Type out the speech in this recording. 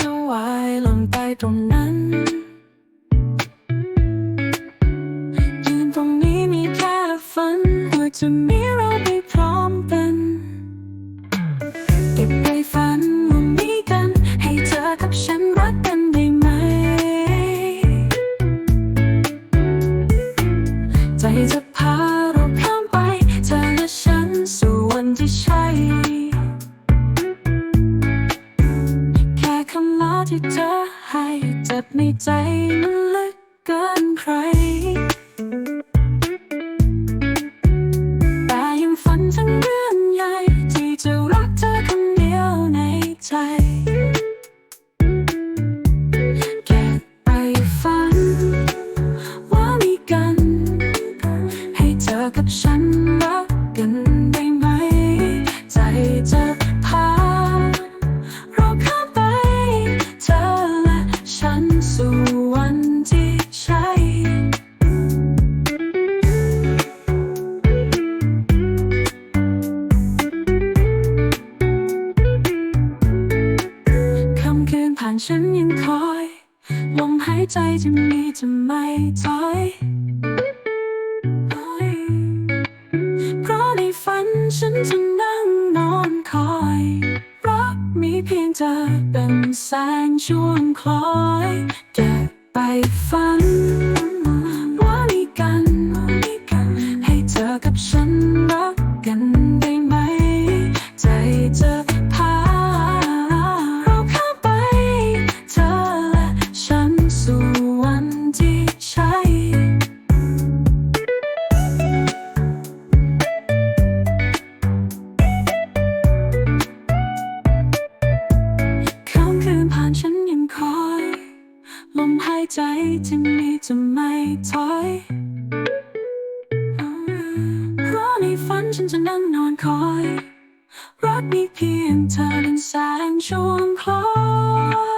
จะวายลงไปตรงนั้นยืนตรงนี้มีแค่ฝันว่าจะมีเราไปพร้อมกันเก็บไปฝันวันนี้กัน ให้เธอกับฉันรักกันได้ไหม ใจจะพาเราข้ามไป เธอและฉันสู่วันที่ใช่ ที่เธอให้เจ็บในใจมันลึกเกินใคร ฉันยังคอย ลมหายใจจะมีจะไม่ถอยเพราะในฝันฉันจะนั่งนอนคอยรักมีเพียงเธอเป็นแสงช่วงคล้อยเก็บไปฝันายใจที่มีจะไม่ถอยเพราะในฝันฉันจะนั่งนอนคอย รักมีเพียงเธอเป็นแสงช่วงคล้อย